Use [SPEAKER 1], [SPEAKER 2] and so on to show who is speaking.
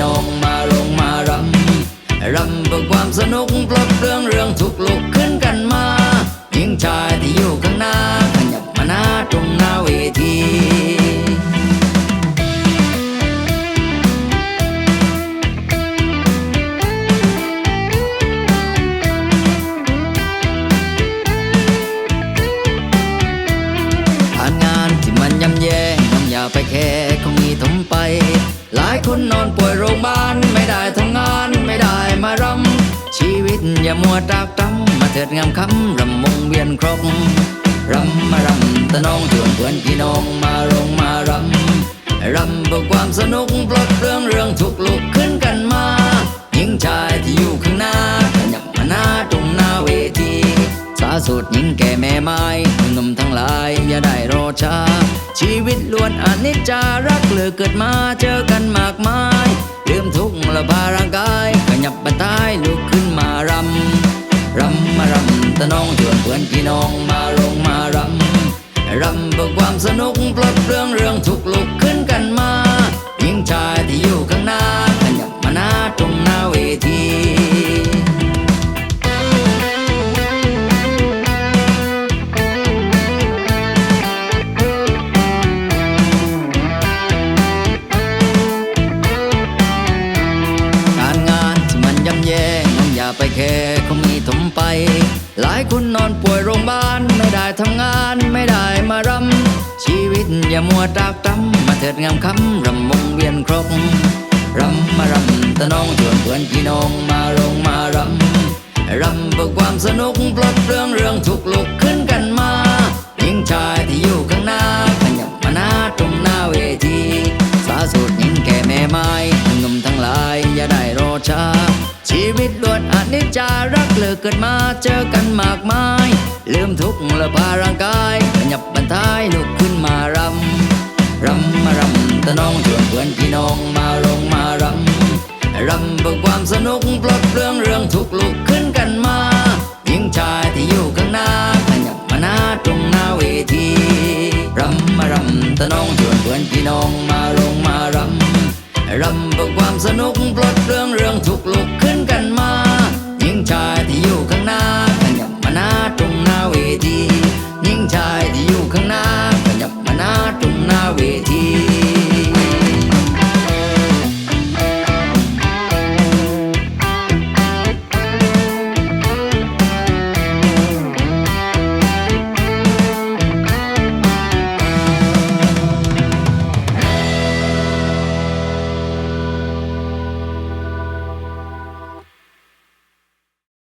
[SPEAKER 1] น้องมาลงมารำรำเพื่อความสนุกปลดเรื่องเรื่องทุกลุกขึ้นกันมาหญิงชายที่อยู่ข้างหน้าขยับมาหน้าตรงหน้าเวทีานงานที่มันย่ำแย่น้องอย่าไปแคร คนนอนป่วยโรงพยาบาลไม่ได้ทำงานไม่ได้มารำชีวิตอย่ามัวตากตำมาเถิดงามคำรำมงเวียนครกรำมารำตะน้องชวนเพื่อนพี่น้องมาโรงมารำรำเพื่อความสนุกปลดเรื่องเรื่องทุกลุกขึ้นกันมาหญิงชายที่อยู่ข้างหน้าขยับมาหน้าตรงหน้าเวทีสาสุดหญิงแก่แม่ไม้หนุ่มทั้งหลายอย่าได้รอช้าชีวิตล้วนอนิจจาร เลือเกิดมาเจอกันมากมายลืมทุกข์ละพาร่างกายขยับบันทายลุกขึ้นมารำรำมารำตะน้องชวนเพื่อนพี่น้องมาลงมารำรำเพื่อความสนุกปลดเรื่องเรื่องทุกข์ลุก ไปแค่คงมีถมไป หลายคนนอนป่วยโรงพยาบาลไม่ได้ทำงานไม่ได้มารำชีวิตอย่ามัวตากตำมาเถิดงามคำรำวงเวียนครกรำมารำตะน้องชวนเพื่อนพี่น้องมาโรงมารำรำเพื่อความสนุกปลดเรื่องเรื่องทุกลุกขึ้นกันมาหญิงชายที่อยู่ข้างหน้าขยับมาหน้าตรงหน้าเวทีสาสุดหญิงแก่แม่ไม้หนุ่มทั้งหลายอย่าได้รอช้า วิตล้วนอนิจารักเลิกเกิดมาเจอกันมากมาย ลืมทุกข์ละพาร่างกายขยับบรรทายลุกขึ้นมารำรำมารำตะน้องชวนเพื่อนพี่น้องมาลงมารำรำเพื่อความสนุกปลดเปลื้องเรื่องทุกข์ลุกขึ้นกันมาหญิงชายที่อยู่ข้างหน้าขยับมาหน้าตรงหน้าเวทีรำมารำตะน้องชวนเพื่อนพี่น้องมาลงมารำรำเพื่อความสนุกปลดเปลื้องเรื่องทุกข์ลุกขึ้น อยู่ข้างหน้า